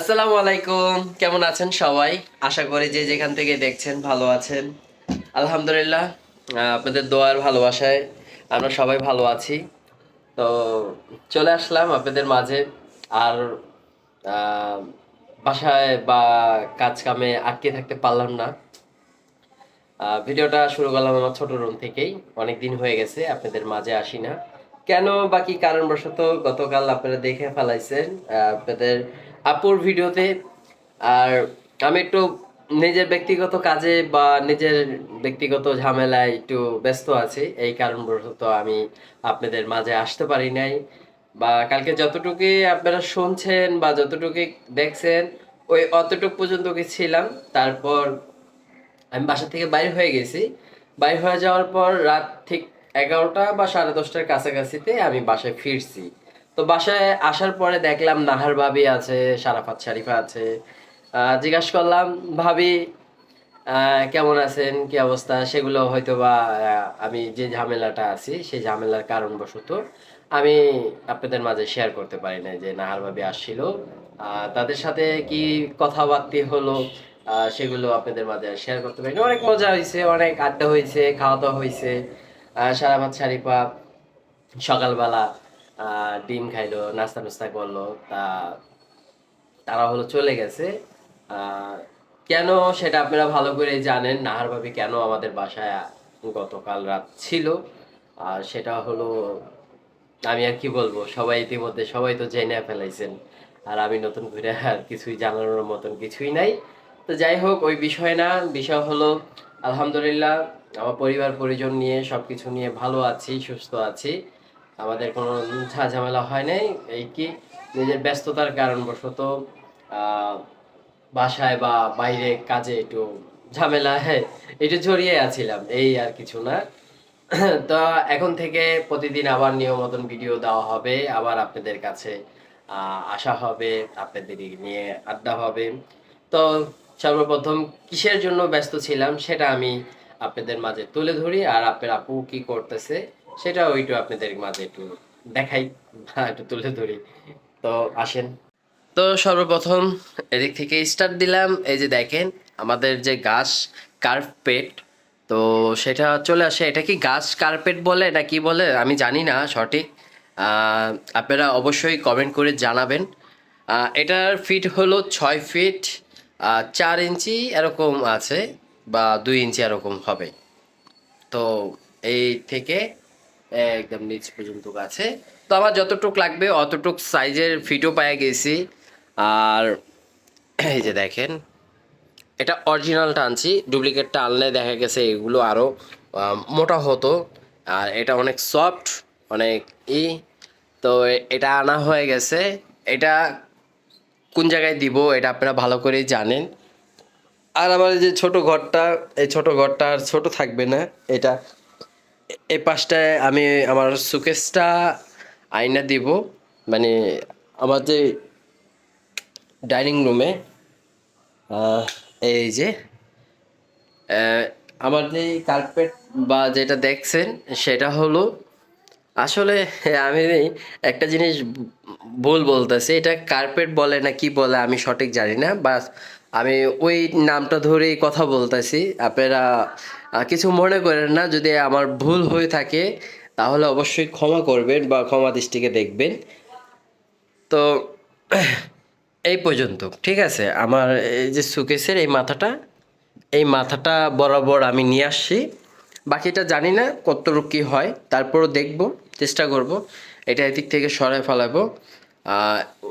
আসসালামু আলাইকুম। কেমন আছেন সবাই? আশা করি যে যেখান থেকে দেখছেন ভালো আছেন। আলহামদুলিল্লাহ আপনাদের দোয়ার ভালোবাসায় আমরা সবাই ভালো আছি। তো চলে আসলাম আপনাদের মাঝে। আর বাসায় বা কাজ কামে আটকে থাকতে পারলাম না। ভিডিওটা শুরু করলাম আমার ছোট রুম থেকেই। অনেক দিন হয়ে গেছে, আপনাদের মাঝে আসি না। কেন বাকি কারণবশত গতকাল আপনারা দেখে ফেলাইছেন আপনাদের আপুর ভিডিওতে, আর আমি একটু নিজের ব্যক্তিগত কাজে বা নিজের ব্যক্তিগত ঝামেলায় একটু ব্যস্ত আছি, এই কারণবশত আমি আপনাদের মাঝে আসতে পারি নাই। বা কালকে যতটুকু আপনারা শুনছেন বা যতটুকু দেখছেন, ওই অতটুকু পর্যন্ত ছিলাম। তারপর আমি বাসা থেকে বাইরে হয়ে গেছি। বাইরে হয়ে যাওয়ার পর রাত ঠিক এগারোটা বা সাড়ে দশটার কাছাকাছিতে আমি বাসায় ফিরছি। তো বাসায় আসার পরে দেখলাম নাহার ভাবি আছে সারাফাত শারিফা আছে। জিজ্ঞাসা করলাম ভাবি কেমন আছেন? কি অবস্থা? সেগুলো হয়তো বা আমি যে ঝামেলাটা আছি সেই ঝামেলার কারণবশত আমি আপনাদের মাঝে শেয়ার করতে পারি না যে নাহার ভাবি আসছিল। তাদের সাথে কি কথাবার্তি হলো সেগুলো আপনাদের মাঝে শেয়ার করতে পারি। অনেক মজা হয়েছে অনেক আড্ডা হয়েছে খাওয়া দাওয়া হয়েছে। আহ, সারাভাত শারিফা সকালবেলা ডিম খাইলো, নাস্তা নুস্তা করল, তা তারা হলো চলে গেছে। কেন সেটা আপনারা ভালো করে জানেন, নাহার ভাবি কেন আমাদের বাসায় গতকাল রাত ছিল? আর সেটা হলো, আমি আর কি বলব, সবাই ইতিমধ্যে, সবাই তো জেনে ফেলাইছেন। আর আমি নতুন করে আর কিছুই জানানোর মতন কিছুই নাই। তো যাই হোক, ওই বিষয় না, বিষয় হলো, আলহামদুলিল্লাহ, আমার পরিবার পরিজন নিয়ে সব কিছু নিয়ে ভালো আছি, সুস্থ আছি। আমাদের কোনো ঝামেলা হয় নাই। এই কি? নিজের ব্যস্ততার কারণবশত বাসায় বা বাইরে কাজে একটু ঝামেলা হ্যাঁ একটু জড়িয়ে আছিলাম। এই আর কিছু না। তো এখন থেকে প্রতিদিন আবার নিয়ম মতন ভিডিও দেওয়া হবে, আবার আপনাদের কাছে আসা হবে, আপনাদের নিয়ে আড্ডা হবে। তো সর্বপ্রথম কিসের জন্য ব্যস্ত ছিলাম সেটা আমি আপনাদের মাঝে তুলে ধরি, আর আপনার আপু কি করতেছে সেটা ওইটু আপনাদের মাঝে একটু দেখাই বা একটু তুলে ধরি। তো আসেন। তো সর্বপ্রথম এদিক থেকে স্টার্ট দিলাম। এই যে দেখেন, আমাদের যে গাছ কার্পেট তো সেটা চলে আসে। এটা কি গাছ কার্পেট বলে না কি বলে? আমি জানি না সঠিক। আপনারা অবশ্যই কমেন্ট করে জানাবেন। এটার ফিট হলো ছয় ফিট চার ইঞ্চি এরকম আছে বা দুই ইঞ্চি এরকম হবে। তো এই থেকে একদম নিচ পর্যন্ত আছে তো আমার যতটুক লাগবে, অতটুক সাইজের ফিটও পায়ে গেছি। আর এই যে দেখেন, এটা অরিজিনালটা আনছি ডুপ্লিকেটটা আনলে দেখা গেছে এগুলো আরও মোটা হতো। আর এটা অনেক সফট অনেক ই। তো এটা আনা হয়ে গেছে। এটা কোন জায়গায় দিব, এটা আপনারা ভালো করেই জানেন। আর আমার যে ছোট ঘরটা, এই ছোট ঘরটা আর ছোট থাকবে না, এটা এই পাশটায় আমি আমার সুকেসটা আয়না দিব। মানে আমার যে ডাইনিং রুমে এই যে আমার যে কার্পেট বা যেটা দেখছেন, সেটা হলো, আসলে আমি একটা জিনিস ভুল বলতেছি, এটা কার্পেট বলে না কি বলে আমি সঠিক জানি না, বাস আমি ওই নামটা ধরেই কথা বলতেছি। আপনারা কিছু মনে করেন না, যদি আমার ভুল হয়ে থাকে, তাহলে অবশ্যই ক্ষমা করবেন বা ক্ষমা দৃষ্টিকে দেখবেন। তো, এই পর্যন্ত, ঠিক আছে? আমার এই যে সুকেসের এই মাথাটা এই মাথাটা বরাবর আমি নিয়ে আসছি। বাকিটা জানি না কতটুকু কী হয়, তারপরও দেখব, চেষ্টা করব। এটা এদিক থেকে সরাই ফেলাবো।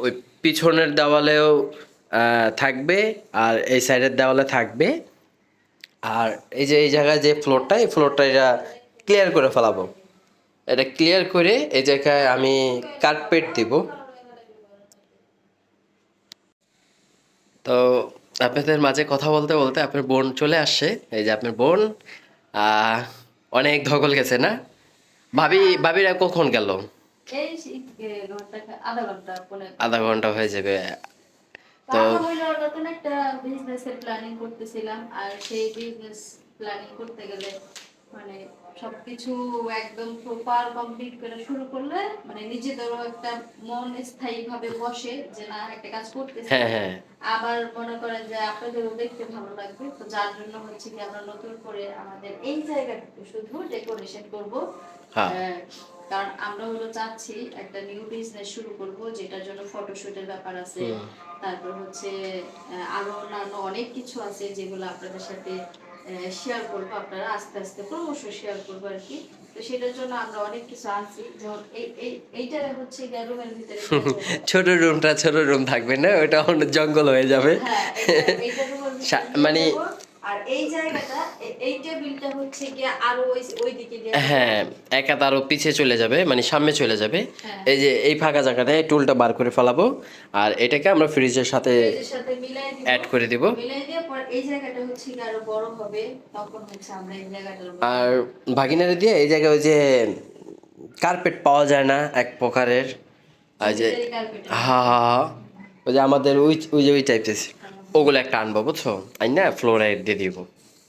ওই পিছনের দেওয়ালেও থাকবে আর এই সাইডের দেওয়ালে থাকবে। আর এই যে এই জায়গায় যে ফ্লোরটা এই ফ্লোরটা এটা ক্লিয়ার করে ফেলাবো। এটা ক্লিয়ার করে এই জায়গায় আমি কার্পেট দিব। তো আপনাদের মাঝে কথা বলতে বলতে আপনার বোন চলে আসছে। এই যে আপনার বোন অনেক ধকল গেছে না? ভাবি ভাবিরা কখন গেল? আধা ঘণ্টা হয়ে যাবে। তো নতুন একটা বিজনেসের প্ল্যানিং করতেছিলাম আর সেই বিজনেস প্ল্যানিং করতে গেলে মানে সবকিছু একদম প্রপার কমপ্লিট করে শুরু করলে মানে নিজেদেরও একটা মন বসে যে না একটা কাজ করতেছি। হ্যাঁ হ্যাঁ। আবার মনে করেন যে আপনাদেরও দেখতে ভালো লাগবে। তো যার জন্য হচ্ছে কি আমরা নতুন করে আমাদের এই জায়গাটুকু শুধু ডেকোরেশন করব। হ্যাঁ। কারণ আমরা হলো চাচ্ছি একটা নিউ বিজনেস শুরু করব যেটার জন্য ফটোশুটের ব্যাপার আছে। তারপর হচ্ছে আরও অন্যান্য অনেক কিছু আছে যেগুলো আপনাদের সাথে শেয়ার করব আপনারা আস্তে আস্তে ক্রমশ শেয়ার করব আর কি। তো সেটার জন্য আমরা অনেক কিছু আনছি। যেমন এই এই এইটা হচ্ছে রুমের ভিতরে ছোট রুমটা ছোট রুম থাকবে না ওটা অন্য জঙ্গল হয়ে যাবে। হ্যাঁ, মানে-। আর এই জায়গাটা এই টেবিলটা হচ্ছে গিয়ে আরও ওই ওই দিকে হ্যাঁ একা তারও পিছিয়ে চলে যাবে মানে সামনে চলে যাবে। হ্যাঁ। এই যে এই ফাঁকা জায়গাটায় টুলটা বার করে ফেলাবো আর এটাকে আমরা ফ্রিজের সাথে সাথে মিলাই দিব। অ্যাড করে দিব। মিলাই দিয়ে পর এই জায়গাটা হচ্ছে কি আরও বড় হবে তখন হচ্ছে আমরা এই আর ভাগিনারে দিয়ে এই জায়গায় ওই যে কার্পেট পাওয়া যায় না এক প্রকারের। আর যে হা হা হা। ওই যে আমাদের ওই ওই যে ওই টাইপের ওগুলো একটা আনব বুঝছ? আই না ফ্লোরাইড দিয়ে দিব।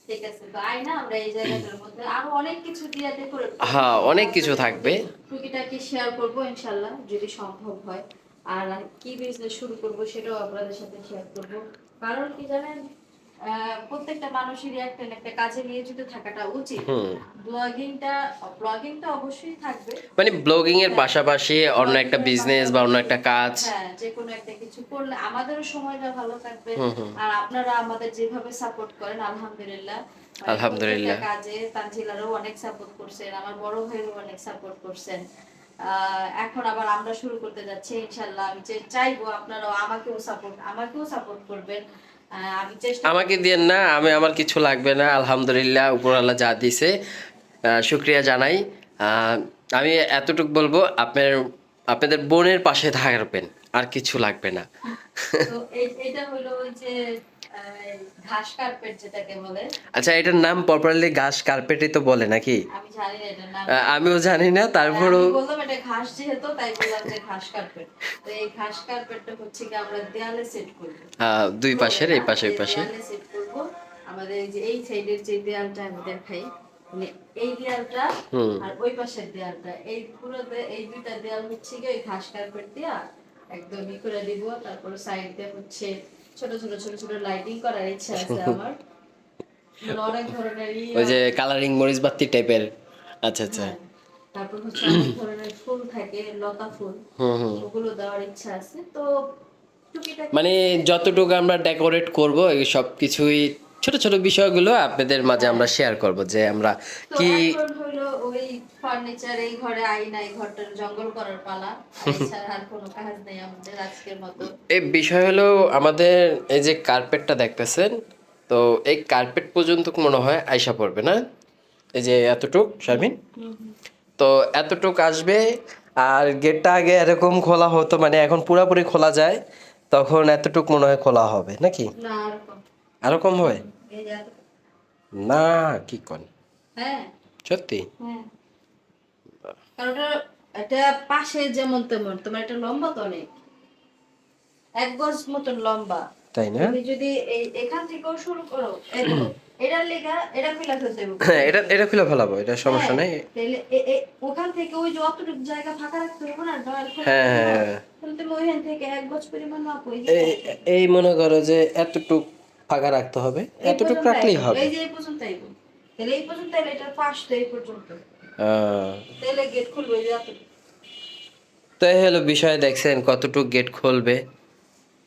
ঠিক আছে তো আয়না আমরা এই জায়গাটার আরও অনেক কিছু দিয়ে ডেকোরেট হ্যাঁ অনেক কিছু থাকবে। টুকিটাকে শেয়ার করব ইনশাল্লাহ যদি সম্ভব হয়। আর কি বিজনেস শুরু করব সেটাও আপনাদের সাথে শেয়ার করব। কারণ কি জানেন প্রত্যেকটা মানুষেরই একটা একটা কাজে নিয়োজিত থাকাটা উচিত। ব্লগিংটা ব্লগিংটা অবশ্যই থাকবে। মানে ব্লগিং এর পাশাপাশি অন্য একটা বিজনেস বা অন্য একটা কাজ। হ্যাঁ যে কোনো একটা কিছু করলে আমাদেরও সময়টা ভালো থাকবে। আর আপনারা আমাদের যেভাবে সাপোর্ট করেন আলহামদুলিল্লাহ। মানে আলহামদুলিল্লাহ। কাজে তানজিলারও অনেক সাপোর্ট করছেন আমার বড় ভাইও অনেক সাপোর্ট করছেন। এখন আবার আমরা শুরু করতে যাচ্ছি ইনশাল্লাহ। আমি যে চাইব আপনারাও আমাকেও সাপোর্ট আমাকেও সাপোর্ট করবেন। আমাকে দিয়ে না আমি আমার কিছু লাগবে না আলহামদুলিল্লাহ উপরওয়ালা যা দিছে শুক্রিয়া জানাই। আমি এতটুকু বলব আপনার আপনাদের বোনের পাশে থাকবেন আর কিছু লাগবে না। এটা হলো যে ঘাস কার্পেট যেটাকে বলে। আচ্ছা এটার নাম প্রপারলি ঘাস কার্পেটই তো বলে নাকি? আমি জানি না এটার নাম। আমিও জানি না তারপরও বললাম এটা ঘাস যেহেতু তাই বললাম যে ঘাস কার্পেট। তো এই ঘাস কার্পেটটা হচ্ছে কি আমরা দেয়ালে সেট করব। আহ, দুই পাশের এই পাশে এই পাশে। দেয়ালে সেট করব আমাদের এই যে এই সাইডের যে দেয়ালটা আমি দেখাই মানে এই দেয়ালটা আর ওই পাশের দেয়ালটা এই পুরো এই দুইটা দেয়াল হচ্ছে কি ওই ঘাস কার্পেট দিয়া একদম ই করে দিব তারপর সাইড দিয়ে হচ্ছে ছোট ছোট ছোট ছোট লাইটিং করার ইচ্ছা আছে আমার। মানে অনেক ধরনের ওই যে কালারিং মরিচ বাতি টাইপের আচ্ছা আচ্ছা। হ্যাঁ। তারপর হচ্ছে অনেক ধরনের ফুল থাকে লতা ফুল। হুম হুম। ওগুলো দেওয়ার ইচ্ছা আছে। তো মানে যতটুকু আমরা ডেকোরেট করব সব কিছুই ছোট ছোট বিষয়গুলো আপনাদের মাঝে আমরা শেয়ার করব যে আমরা কি ওই ফার্নিচার এই ঘরে আইনা এই ঘরটার জঙ্গল করার পালা। আর কোনো কাজ নেই আমাদের আজকের মতো। এই বিষয় হলো আমাদের এই যে কার্পেটটা দেখতেছেন তো এই কার্পেট পর্যন্ত মনে হয় আয়সা পড়বে না? এই যে এতটুক শারমিন? তো এতটুক আসবে আর গেটটা আগে এরকম খোলা হতো মানে এখন পুরোপুরি খোলা যায় তখন এতটুক মনে হয় খোলা হবে নাকি? না আর কম। হবে? না কি কন? হ্যাঁ। সত্যি? হ্যাঁ। কারণ এটা পাশে যেমন তেমন তোমার এটা লম্বা তো অনেক। এক গজ মতন লম্বা। তাই না? তুমি যদি এই এখান থেকেও শুরু করো এটার লেগা এটা খুলে ফেলতে হবে। হ্যাঁ এটা এটা খুলে ফেলাবো এটা সমস্যা নেই। হ্যাঁ, তাহলে ওখান থেকে ওই যে অতটুকু জায়গা ফাঁকা রাখতে হবে না ডয়াল হ্যাঁ, হ্যাঁ। তুমি ওইখান থেকে এক গজ পরিমাণ মাপ এই মনে করো যে এতটুক ফাঁকা রাখতে হবে। এতটুকু রাখলেই হবে। এই যে এই পর্যন্ত আইবো। তাহলে এই পর্যন্ত আইলে এটার পাশ তো এই পর্যন্ত। তাহলে গেট খুলবে এই যে এতটুকু। তো এই হলো বিষয় দেখছেন কতটুক গেট খুলবে।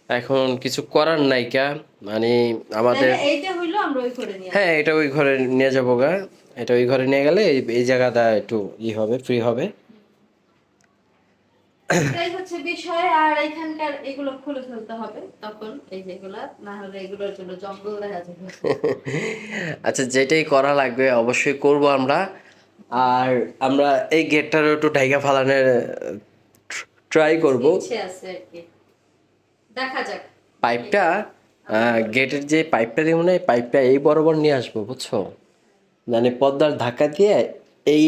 এখন কিছু করার নাই কা। মানে আমাদের এইটা হইল আমরা ওই করে নিয়ে হ্যাঁ এটা ওই ঘরে নিয়ে যাব গা। এটা ওই ঘরে নিয়ে গেলে এই- এই জায়গাটা একটু ই হবে ফ্রি হবে। এটাই হচ্ছে বিষয় আর এখানকার এগুলো খুলে ফেলতে হবে। তখন এই যেগুলা না হলে এগুলোর জন্য জঙ্গল দেখা যাবে। আচ্ছা যেটাই করা লাগবে অবশ্যই করব আমরা। আর আমরা এই গেটটার একটু ঢাইকা ফালানোর ট্রাই করব। আছে আর কি। দেখা যাক। পাইপটা গেটের যে পাইপটা দিব না এই পাইপটা এই বরাবর নিয়ে আসব বুঝছ? মানে পদ্মার ধাক্কা দিয়ে এই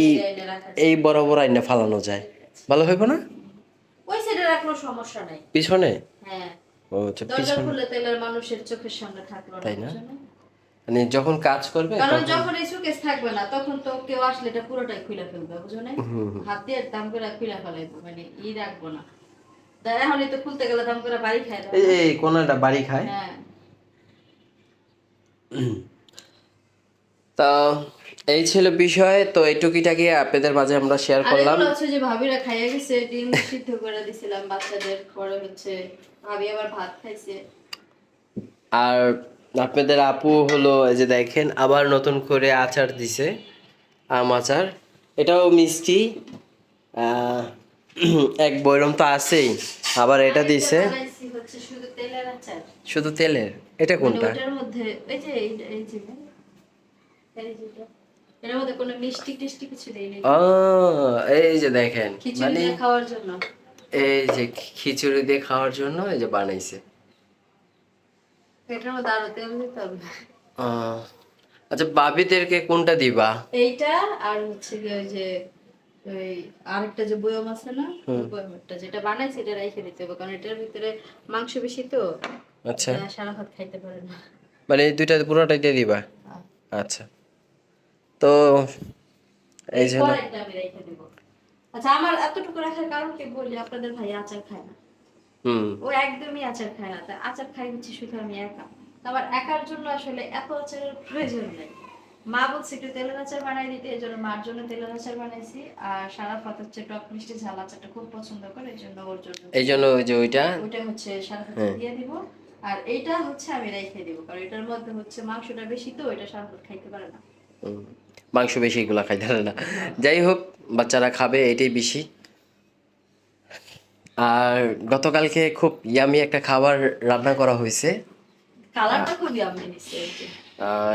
এই বরাবর আইনে ফালানো যায়। ভালো হইব না? ওই সাইডে রাখল সমস্যা নাই। পিছনে? হ্যাঁ। ও আচ্ছা পিছনে। খুললে তাহলে আর মানুষের চোখের সামনে থাকল তাই না? মানে যখন কাজ করবে কারণ যখন এই সুকেস থাকবে না তখন তো কেউ আসলে এটা পুরোটাই খুলে ফেলবে বুঝো না হাত দিয়ে দাম করে খুলে ফেলাইবো মানে ই রাখব না। এখন তো খুলতে গেলে দাম করে বাড়ি খাই এই এই কোনাটা বাড়ি খায়? হ্যাঁ। তা এই ছিল বিষয় তো এই টুকিটাকে আপনাদের মাঝে আমরা শেয়ার করলাম। হচ্ছে যে ভাবিরা খাইয়ে গেছে ডিম সিদ্ধ করে দিছিলাম বাচ্চাদের পরে হচ্ছে ভাবি আবার ভাত খাইছে। আর আপনাদের আপু হলো এই যে দেখেন আবার নতুন করে আচার দিছে আম আচার। এটাও মিষ্টি আহ, এক বৈরম তো আছেই আবার এটা দিছে। শুধু তেলের আচার। শুধু তেলের? এটা মানে কোনটা? মধ্যে এই যে এই এই যে এই মধ্যে কোনো মিষ্টি টিষ্টি কিছু দেয়নি ও এই যে দেখেন মানে খাওয়ার জন্য। এই যে খিচুড়ি দিয়ে খাওয়ার জন্য এই যে বানাইছে। এটার মধ্যে আরও তেল দিতে হবে। আচ্ছা বাবিদেরকে কোনটা দিবা? এইটা আর হচ্ছে কি ওই যে ওই আরেকটা যে বয়ম আছে না বয়মটা যেটা বানাইছে এটা রেখে দিতে হবে কারণ এটার ভিতরে মাংস বেশি তো। আচ্ছা। সারা ভাত খাইতে পারে না। মানে এই দুইটা পুরোটাই দিয়ে দিবা? হ্যাঁ। আচ্ছা। তো এই জন্য আচ্ছা আমার এতটুকু রাখার কারণ কি বলি? আপনাদের ভাই আচার খায় না। হুম। ও একদমই আচার খায় না। আচার খাই হচ্ছে শুধু আমি একা। আমার একার জন্য আসলে এত আচারের প্রয়োজন নেই। মা বলছে একটু তেলের আচার বানাই দিতে এই জন্য মার জন্য তেলের আচার বানাইছি আর সারা হচ্ছে টক মিষ্টি ঝাল আচারটা খুব পছন্দ করে এই জন্য ওর জন্য এই জন্য ওই যে ওইটা? ওইটা হচ্ছে সারা হ্যাঁ। দিয়ে দিব। আর এইটা হচ্ছে আমি রেখে দিব কারণ এটার মধ্যে হচ্ছে মাংসটা বেশি তো এটা সারা খাইতে পারে না। হুম, মাংস বেশি এগুলো খাইতে পারে না। যাই হোক বাচ্চারা খাবে এটাই বেশি। আর গতকালকে খুব ইয়ামি একটা খাবার রান্না করা হয়েছে।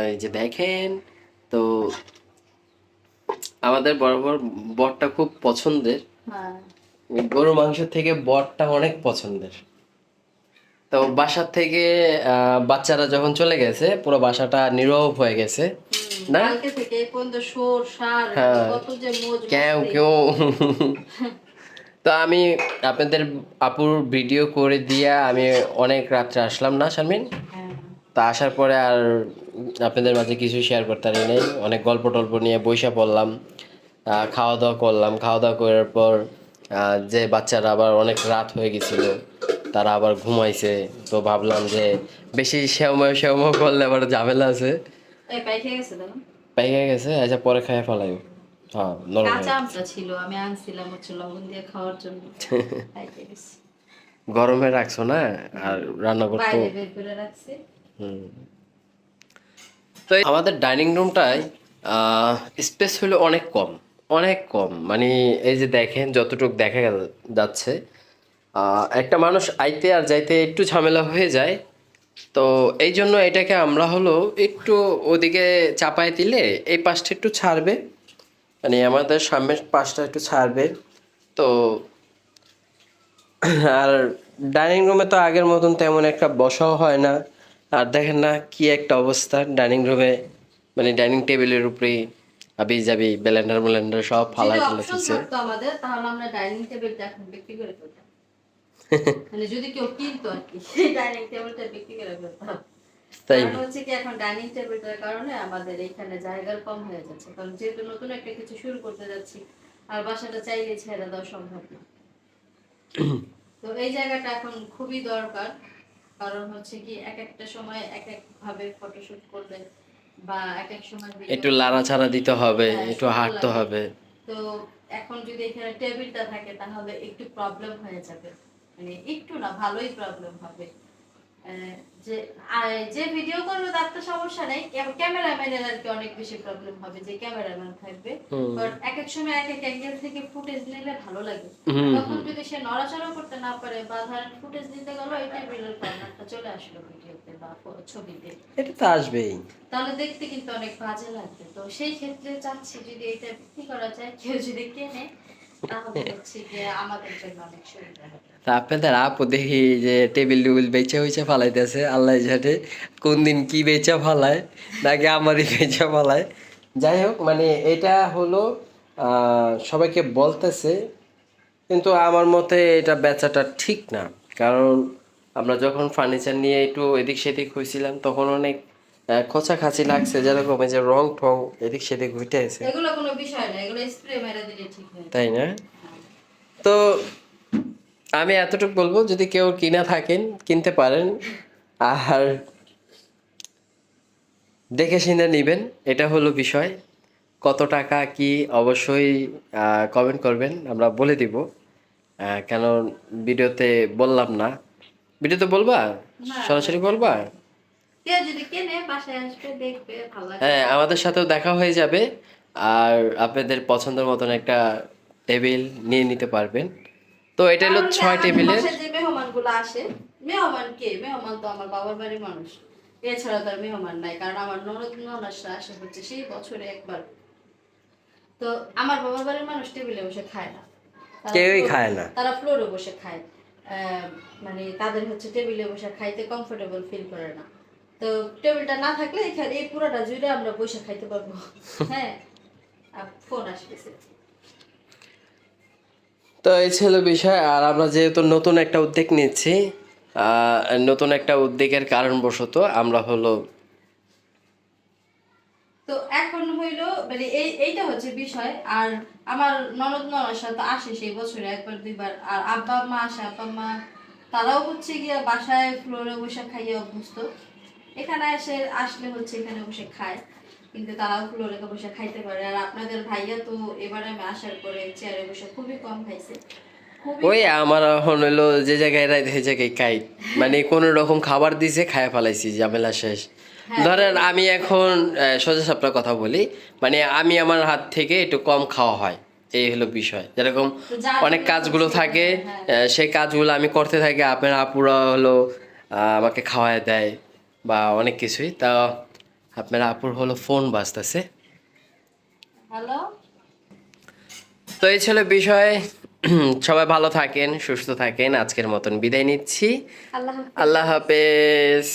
এই যে। দেখেন তো আমাদের বরাবর বরটা খুব পছন্দের। হ্যাঁ। গরু মাংস থেকে বরটা অনেক পছন্দের। তো বাসার থেকে আহ, বাচ্চারা যখন চলে গেছে পুরো বাসাটা নীরব হয়ে গেছে। না? কালকে থেকে এই পর্যন্ত সোর সার হ্যাঁ। কত যে মোজ কেউ কেউ। তো আমি আপনাদের আপুর ভিডিও করে দিয়ে আমি অনেক রাত্রে আসলাম না শারমিন? হ্যাঁ। তা আসার পরে আর আপনাদের মাঝে কিছু শেয়ার করতে পারি নাই। অনেক গল্প টল্প নিয়ে বৈশা পড়লাম আহ, খাওয়া দাওয়া করলাম। খাওয়া দাওয়া করার পর আহ, যে বাচ্চারা আবার অনেক রাত হয়ে গেছিল তারা আবার ঘুমাইছে। তো ভাবলাম যে বেশি শ্যাওময় শ্যাওময় করলে আবার ঝামেলা আছে। এই পাইকে গেছে দেখো পাইকে গেছে আচ্ছা পরে খাইয়া ফেলাই হ্যাঁ নরম কাঁচা আমটা ছিল আমি আনছিলাম হচ্ছে লবণ দিয়ে খাওয়ার জন্য। পাইকে গেছে। গরমে রাখছো না? আর রান্না করতে বাইরে করে রাখছি। হুম। তো আমাদের ডাইনিং রুমটায় স্পেস হলো অনেক কম অনেক কম। মানে এই যে দেখেন যতটুকু দেখা যাচ্ছে আহ, একটা মানুষ আইতে আর যাইতে একটু ঝামেলা হয়ে যায়। তো এই জন্য এটাকে আমরা হলো একটু ওদিকে চাপায় দিলে এই পাশটা একটু ছাড়বে। মানে আমাদের সামনের পাশটা একটু ছাড়বে। তো আর ডাইনিং রুমে তো আগের মতন তেমন একটা বসাও হয় না। আর দেখেন না কি একটা অবস্থা ডাইনিং রুমে। মানে ডাইনিং টেবিলের উপরে আবি যাবি ব্লেন্ডার ব্লেন্ডার সব ফালা ফেলে দিচ্ছে মানে যদি কেউ কিনতো আর কি ডাইনিং টেবিলটা বিক্রি করে ফেলতাম। তাই হচ্ছে কি এখন ডাইনিং টেবিলটার কারণে আমাদের এখানে জায়গার কম হয়ে যাচ্ছে। কারণ যেহেতু নতুন একটা কিছু শুরু করতে যাচ্ছি আর বাসাটা চাইলে ছেড়ে দেওয়া সম্ভব না। তো এই জায়গাটা এখন খুবই দরকার। কারণ হচ্ছে কি এক একটা সময় এক এক ভাবে ফটোশুট করবে বা এক এক সময় একটু লাড়াছাড়া দিতে হবে হ্যাঁ, একটু হাঁটতে হবে। তো এখন যদি এখানে টেবিলটা থাকে তাহলে একটু প্রবলেম হয়ে যাবে। মানে একটু না ভালোই প্রবলেম হবে। যে যে ভিডিও করবে তার তো সমস্যা নেই। ক্যামেরাম্যানের আর কি অনেক বেশি প্রবলেম হবে যে ক্যামেরাম্যান থাকবে। বাট এক এক সময় এক এক অ্যাঙ্গেল থেকে ফুটেজ নিলে ভালো লাগে। তখন যদি সে নড়াচড়া করতে না পারে বা ধরেন ফুটেজ দিতে গেল কর্নারটা চলে আসলো ভিডিওতে বা ছবিতে। এটা তো আসবেই। তাহলে দেখতে কিন্তু অনেক বাজে লাগবে। তো সেই ক্ষেত্রে চাচ্ছি যদি এটা বিক্রি করা যায় কেউ যদি কেনে হবে। তা আপনাদের আপু দেখি যে টেবিল টেবিল বেচে হয়েছে ফালাইতেছে। আল্লাহ জানে কোন দিন কি বেচা ফালায় নাকি আমারই বেচা ফালায়। যাই হোক মানে এটা হলো আহ, সবাইকে বলতেছে কিন্তু আমার মতে এটা বেচাটা ঠিক না। কারণ আমরা যখন ফার্নিচার নিয়ে একটু এদিক সেদিক হয়েছিলাম তখন অনেক খোঁচা খাচি লাগছে যেরকম এই যে রং ঠং এদিক সেদিক ঘুরতে আছে এগুলো কোনো বিষয় না এগুলো স্প্রে মেরে দিলে ঠিক হয়ে। তাই না? তো আমি এতটুকু বলব যদি কেউ কিনা থাকেন কিনতে পারেন আর দেখে শুনে নেবেন এটা হলো বিষয়। কত টাকা কি অবশ্যই কমেন্ট করবেন আমরা বলে দিব। কেন ভিডিওতে বললাম না। ভিডিওতে বলবা? সরাসরি বলবা? কেউ যদি কেনে বাসায় আসবে দেখবে ভালো লাগবে। হ্যাঁ আমাদের সাথেও দেখা হয়ে যাবে। আর আপনাদের পছন্দের মতন একটা টেবিল নিয়ে নিতে পারবেন। তো এটা হলো ছয় টেবিলের যে মেহমানগুলো আসে মেহমান কে? মেহমান তো আমার বাবার বাড়ির মানুষ। এছাড়া তার মেহমান নাই কারণ আমার ননদ ননাসরা আসে হচ্ছে সেই বছরে একবার। তো আমার বাবার বাড়ির মানুষ টেবিলে বসে খায় না। কেউই খায় না। তারা ফ্লোরে বসে খায়। আহ, মানে তাদের হচ্ছে টেবিলে বসে খাইতে কমফোর্টেবল ফিল করে না। তো টেবিলটা না থাকলে এখানে এই পুরোটা জুড়ে আমরা খাইতে পারব। হ্যাঁ ফোন আসতেছে। তো এই ছিল বিষয় আর আমরা যেহেতু নতুন একটা উদ্যোগ নিচ্ছি নতুন একটা উদ্যোগের কারণবশত আমরা হলো তো এখন হইল মানে এই এইটা হচ্ছে বিষয় আর আমার ননদ ননাসা তো আসে সেই বছরে একবার দুইবার আর আব্বা মা আসে আব্বা মা তারাও হচ্ছে গিয়া বাসায় ফ্লোরে বসে খাইয়ে অভ্যস্ত। এখানে এসে আসলে হচ্ছে এখানে বসে খায়। কিন্তু তারাও ফ্লোরে বসে খাইতে পারে। আর আপনাদের ভাইয়া তো এবারে আমি আসার পরে চেয়ারে বসে খুবই কম খাইছে। ওই আমার এখন হলো যে জায়গায় রাইত সেই জায়গায় খাই। মানে কোনো রকম খাবার দিছে খায় ফেলাইছি ঝামেলা শেষ। ধরেন আমি এখন সোজা সাপটা কথা বলি। মানে আমি আমার হাত থেকে একটু কম খাওয়া হয়। এই হলো বিষয়। যেরকম অনেক কাজগুলো থাকে হ্যাঁ। সেই কাজগুলো আমি করতে থাকি। আপনার আপুরা হলো আমাকে খাওয়ায় দেয়। বা অনেক কিছুই। তা আপনার আপুর হলো ফোন বাজতেছে। হ্যালো? তো এই ছিল বিষয়। সবাই ভালো থাকেন সুস্থ থাকেন। আজকের মতন বিদায় নিচ্ছি। আল্লাহ হাফেজ। আল্লাহ হাফেজ।